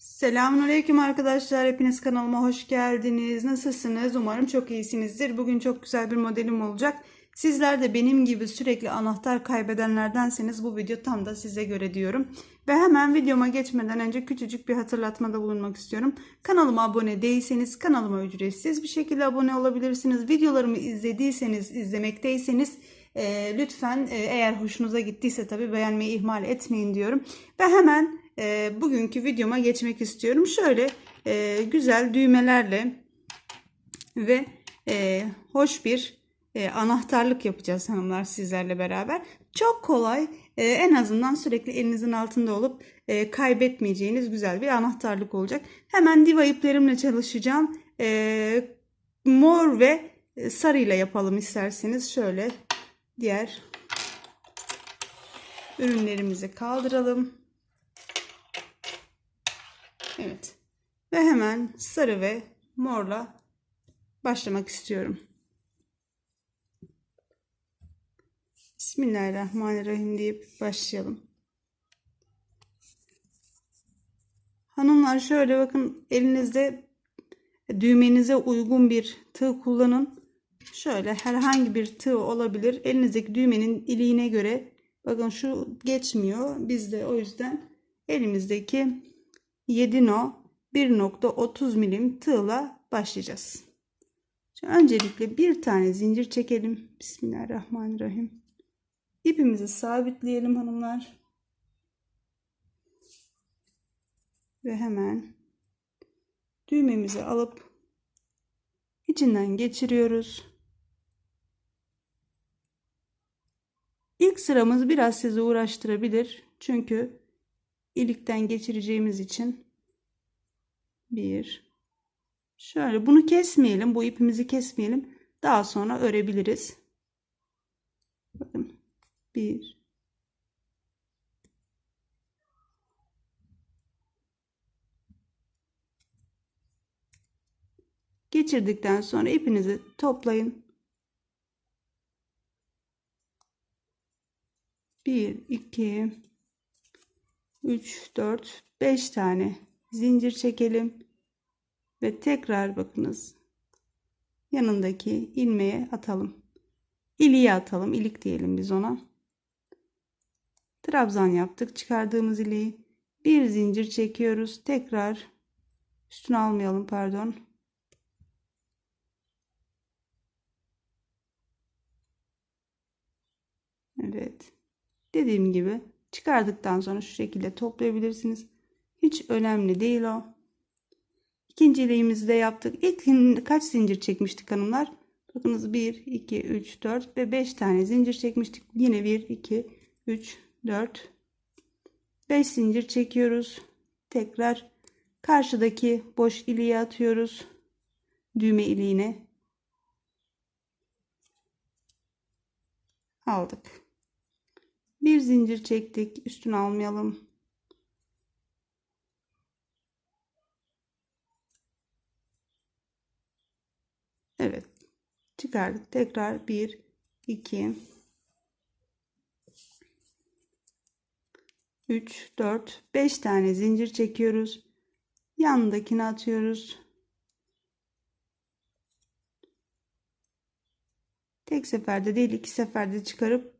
Selamünaleyküm arkadaşlar. Hepiniz kanalıma hoş geldiniz. Nasılsınız? Umarım çok iyisinizdir. Bugün çok güzel bir modelim olacak. Sizler de benim gibi sürekli anahtar kaybedenlerdenseniz bu video tam da size göre diyorum. Ve hemen videoma geçmeden önce küçücük bir hatırlatmada bulunmak istiyorum. Kanalıma abone değilseniz kanalıma ücretsiz bir şekilde abone olabilirsiniz. Videolarımı izlediyseniz, izlemekteyseniz e, lütfen e, eğer hoşunuza gittiyse tabii beğenmeyi ihmal etmeyin diyorum. Ve hemen e, bugünkü videoma geçmek istiyorum. Şöyle e, güzel düğmelerle ve e, hoş bir e, anahtarlık yapacağız hanımlar sizlerle beraber. Çok kolay e, en azından sürekli elinizin altında olup e, kaybetmeyeceğiniz güzel bir anahtarlık olacak. Hemen diva iplerimle çalışacağım. E, mor ve sarıyla yapalım isterseniz. Şöyle diğer ürünlerimizi kaldıralım. Evet. Ve hemen sarı ve morla başlamak istiyorum. Bismillahirrahmanirrahim deyip başlayalım. Hanımlar şöyle bakın elinizde düğmenize uygun bir tığ kullanın. Şöyle herhangi bir tığ olabilir. Elinizdeki düğmenin iliğine göre bakın şu geçmiyor. Biz de o yüzden elimizdeki 7 no 1.30 milim tığla başlayacağız. Şimdi öncelikle bir tane zincir çekelim. Bismillahirrahmanirrahim. İpimizi sabitleyelim hanımlar. Ve hemen düğmemizi alıp içinden geçiriyoruz. İlk sıramız biraz sizi uğraştırabilir. Çünkü ilikten geçireceğimiz için bir şöyle bunu kesmeyelim. Bu ipimizi kesmeyelim. Daha sonra örebiliriz. Bakın bir geçirdikten sonra ipinizi toplayın. 1 2 3 4 5 tane zincir çekelim ve tekrar bakınız yanındaki ilmeğe atalım. İliğe atalım. ilik diyelim biz ona. Trabzan yaptık. Çıkardığımız iliği bir zincir çekiyoruz. Tekrar üstüne almayalım pardon. Evet. Dediğim gibi çıkardıktan sonra şu şekilde toplayabilirsiniz. Hiç önemli değil o. İkinci ileğimizi de yaptık. İlk kaç zincir çekmiştik hanımlar? Bakınız 1, 2, 3, 4 ve 5 tane zincir çekmiştik. Yine 1, 2, 3, 4, 5 zincir çekiyoruz. Tekrar karşıdaki boş iliğe atıyoruz. Düğme iliğine. Aldık. Bir zincir çektik. Üstüne almayalım. Evet. Çıkardık. Tekrar 1 2 3 4 5 tane zincir çekiyoruz. Yanındakini atıyoruz. Tek seferde değil iki seferde çıkarıp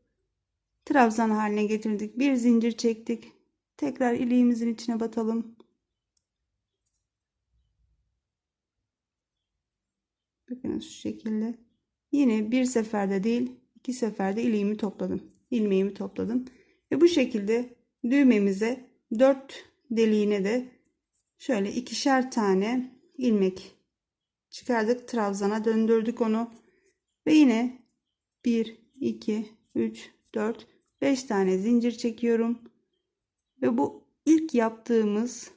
trabzan haline getirdik. Bir zincir çektik. Tekrar iliğimizin içine batalım. Bakın şu şekilde. Yine bir seferde değil iki seferde iliğimi topladım. ilmeğimi topladım. Ve bu şekilde düğmemize dört deliğine de şöyle ikişer tane ilmek çıkardık. Trabzana döndürdük onu. Ve yine 1, 2, 3, 4, 5 tane zincir çekiyorum. Ve bu ilk yaptığımız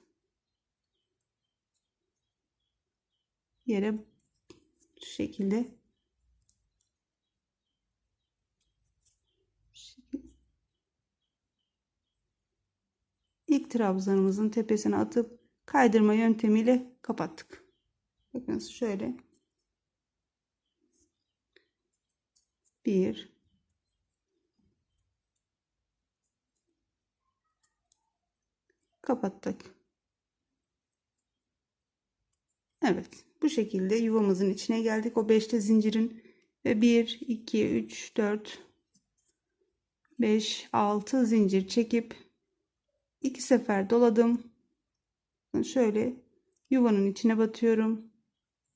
yere şu şekilde ilk trabzanımızın tepesine atıp kaydırma yöntemiyle kapattık. Bakın şöyle bir kapattık. Evet. Bu şekilde yuvamızın içine geldik. O 5'te zincirin ve 1, 2, 3, 4, 5, 6 zincir çekip iki sefer doladım. Şöyle yuvanın içine batıyorum.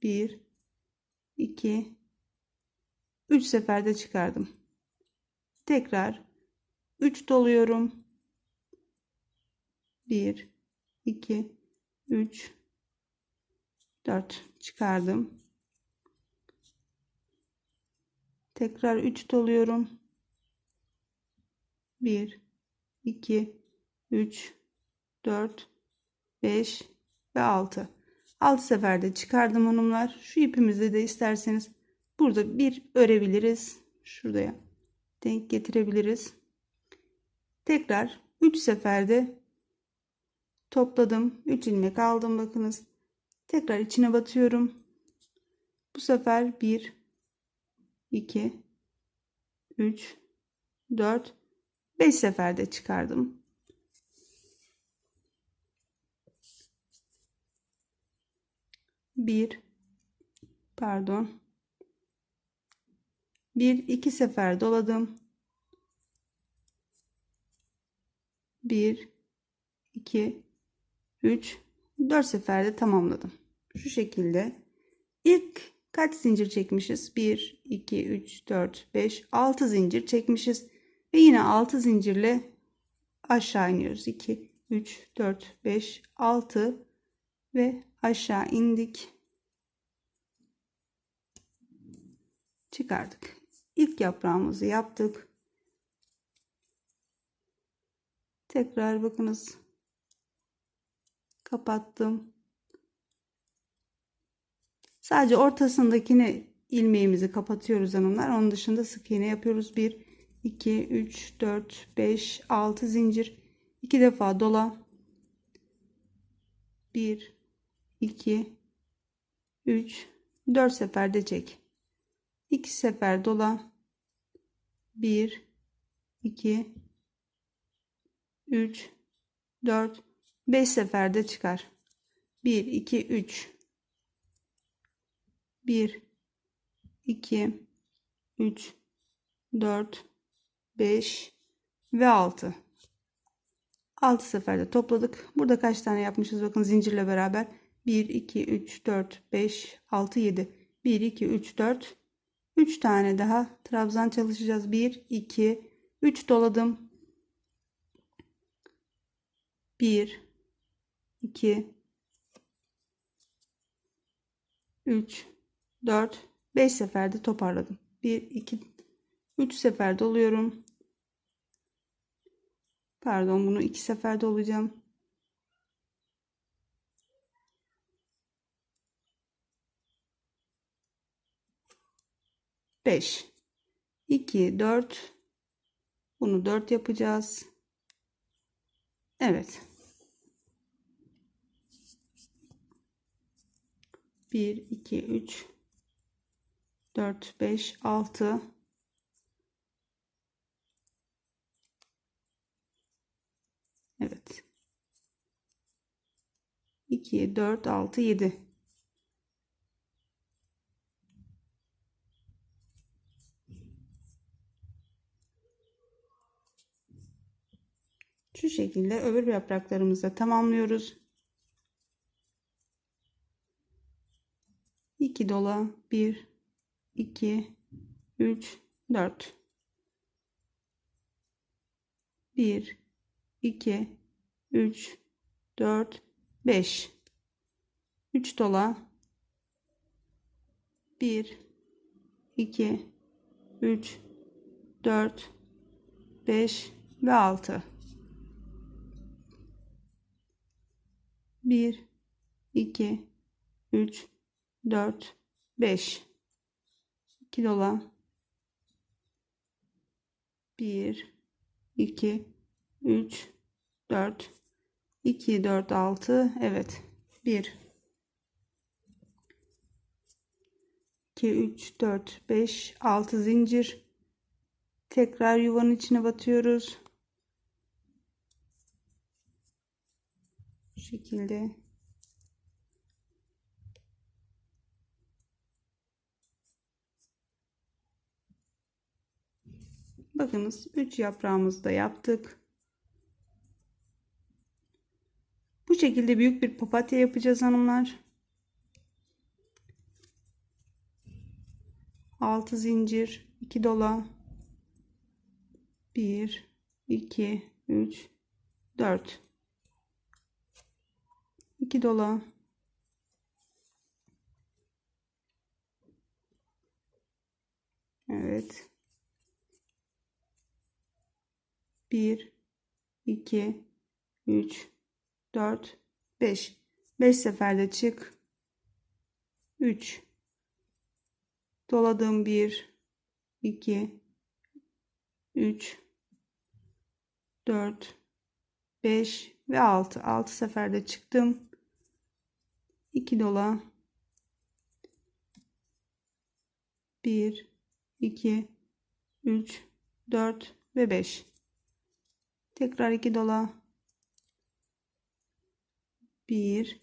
1, 2, 3 seferde çıkardım. Tekrar 3 doluyorum. 1, 2, 3, 4 çıkardım. Tekrar 3 doluyorum. 1, 2, 3, 4, 5 ve 6. 6 seferde çıkardım hanımlar. Şu ipimizi de isterseniz burada bir örebiliriz. Şuraya denk getirebiliriz. Tekrar 3 seferde topladım. 3 ilmek aldım bakınız. Tekrar içine batıyorum. Bu sefer 1 2 3 4 5 seferde çıkardım. Bir pardon bir iki sefer doladım. Bir iki üç dört seferde tamamladım. Şu şekilde ilk kaç zincir çekmişiz? 1 2 3 4 5 6 zincir çekmişiz ve yine 6 zincirle aşağı iniyoruz. 2 3 4 5 6 ve aşağı indik. Çıkardık. İlk yaprağımızı yaptık. Tekrar bakınız. Kapattım. Sadece ortasındakini ilmeğimizi kapatıyoruz hanımlar. Onun dışında sık iğne yapıyoruz. 1 2 3 4 5 6 zincir. 2 defa dola. 1 2 3 4 seferde çek. 2 sefer dola. 1 2 3 4 5 seferde çıkar. 1 2 3 1 2 3 4 5 ve 6 6 seferde topladık. Burada kaç tane yapmışız? Bakın zincirle beraber. 1 2 3 4 5 6 7 1 2 3 4 3 tane daha. Trabzan çalışacağız. 1 2 3 doladım. 1 2 3 4 5 seferde toparladım. 1 2 3 sefer doluyorum pardon bunu 2 sefer dolacağım 5 2 4 bunu 4 yapacağız. Evet. 1 2 3 4 5 6 Evet. 2 4 6 7 Şu şekilde öbür yapraklarımızı tamamlıyoruz. 2 dola. 1 2 3 4 1 2 3 4 5 3 dola. 1 2 3 4 5 ve 6 1 2 3 4 5 2 dola. 1 2 3 4 2 4 6 evet 1 2 3 4 5 6 zincir. Tekrar yuvanın içine batıyoruz. Şekilde Bakınız 3 yaprağımızı da yaptık. Bu şekilde büyük bir papatya yapacağız hanımlar. 6 zincir, 2 dola. 1 2 3 4 2 dola. Evet. 1 2 3 4 5 5 seferde çık. 3 doladım 1 2 3 4 5 ve 6 6 seferde çıktım. 2 dola. 1 2 3 4 ve 5 tekrar 2 dola 1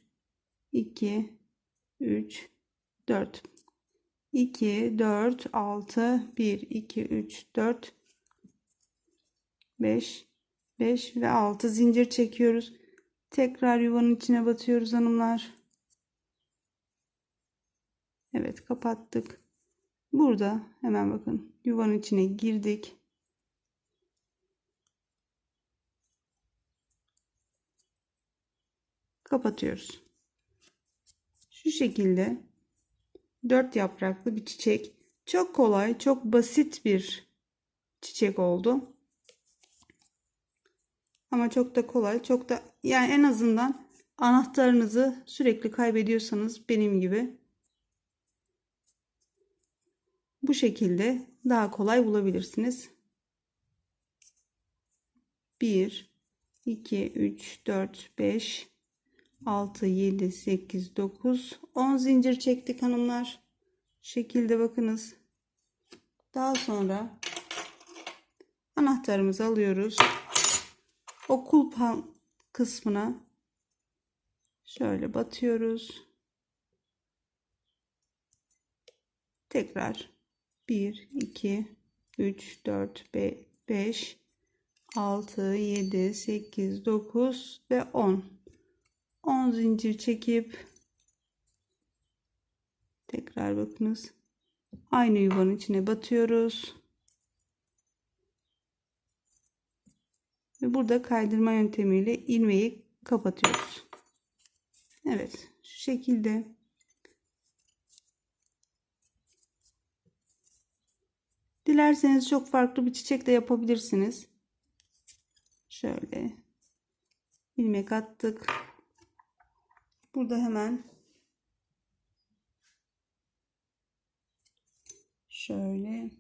2 3 4 2 4 6 1 2 3 4 5 5 ve 6 zincir çekiyoruz. Tekrar yuvanın içine batıyoruz hanımlar. Evet kapattık. Burada hemen bakın yuvanın içine girdik. Kapatıyoruz. Şu şekilde dört yapraklı bir çiçek. Çok kolay, çok basit bir çiçek oldu. Ama çok da kolay, çok da yani en azından anahtarınızı sürekli kaybediyorsanız benim gibi bu şekilde daha kolay bulabilirsiniz. 1 2 3 4 5 6 7 8 9 10 zincir çektik hanımlar. Şekilde bakınız. Daha sonra anahtarımızı alıyoruz. O kulp kısmına şöyle batıyoruz. Tekrar 1 2 3 4 5 6 7 8 9 ve 10 10 zincir çekip tekrar bakınız. Aynı yuvanın içine batıyoruz. Ve burada kaydırma yöntemiyle ilmeği kapatıyoruz. Evet şu şekilde. Dilerseniz çok farklı bir çiçek de yapabilirsiniz. Şöyle ilmek attık Burada hemen şöyle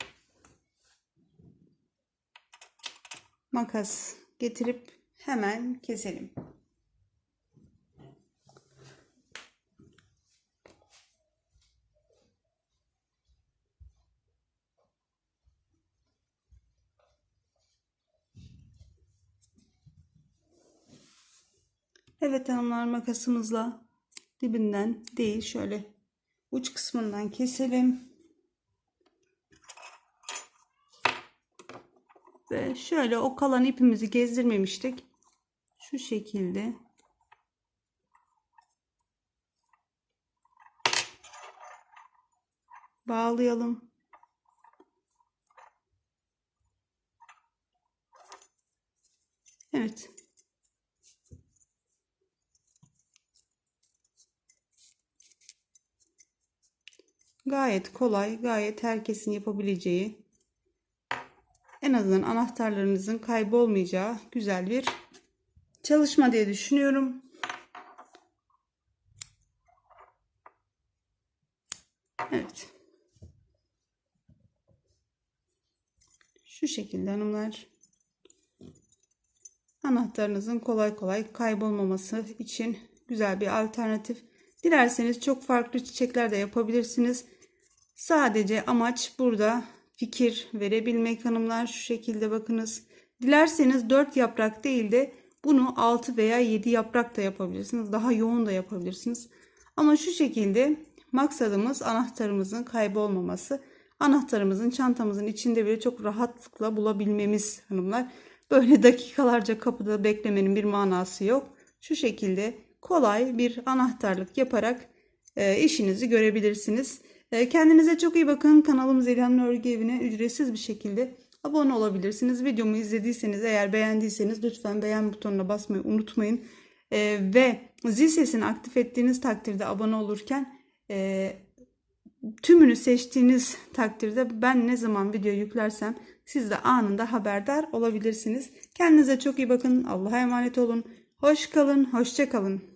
makas getirip hemen keselim. Evet hanımlar makasımızla dibinden değil şöyle uç kısmından keselim. Ve şöyle o kalan ipimizi gezdirmemiştik. Şu şekilde bağlayalım. Evet. Gayet kolay, gayet herkesin yapabileceği, en azından anahtarlarınızın kaybolmayacağı güzel bir çalışma diye düşünüyorum. Evet. Şu şekilde hanımlar. Anahtarınızın kolay kolay kaybolmaması için güzel bir alternatif. Dilerseniz çok farklı çiçekler de yapabilirsiniz. Sadece amaç burada fikir verebilmek hanımlar şu şekilde bakınız. Dilerseniz 4 yaprak değil de bunu 6 veya 7 yaprak da yapabilirsiniz. Daha yoğun da yapabilirsiniz. Ama şu şekilde maksadımız anahtarımızın kaybolmaması. anahtarımızın çantamızın içinde bile çok rahatlıkla bulabilmemiz hanımlar. Böyle dakikalarca kapıda beklemenin bir manası yok. Şu şekilde kolay bir anahtarlık yaparak e, işinizi görebilirsiniz. E, kendinize çok iyi bakın. Kanalımız Elhan'ın Örgü Evi'ne ücretsiz bir şekilde abone olabilirsiniz. Videomu izlediyseniz eğer beğendiyseniz lütfen beğen butonuna basmayı unutmayın. E, ve zil sesini aktif ettiğiniz takdirde abone olurken e, tümünü seçtiğiniz takdirde ben ne zaman video yüklersem siz de anında haberdar olabilirsiniz. Kendinize çok iyi bakın. Allah'a emanet olun. Hoş kalın, hoşça kalın.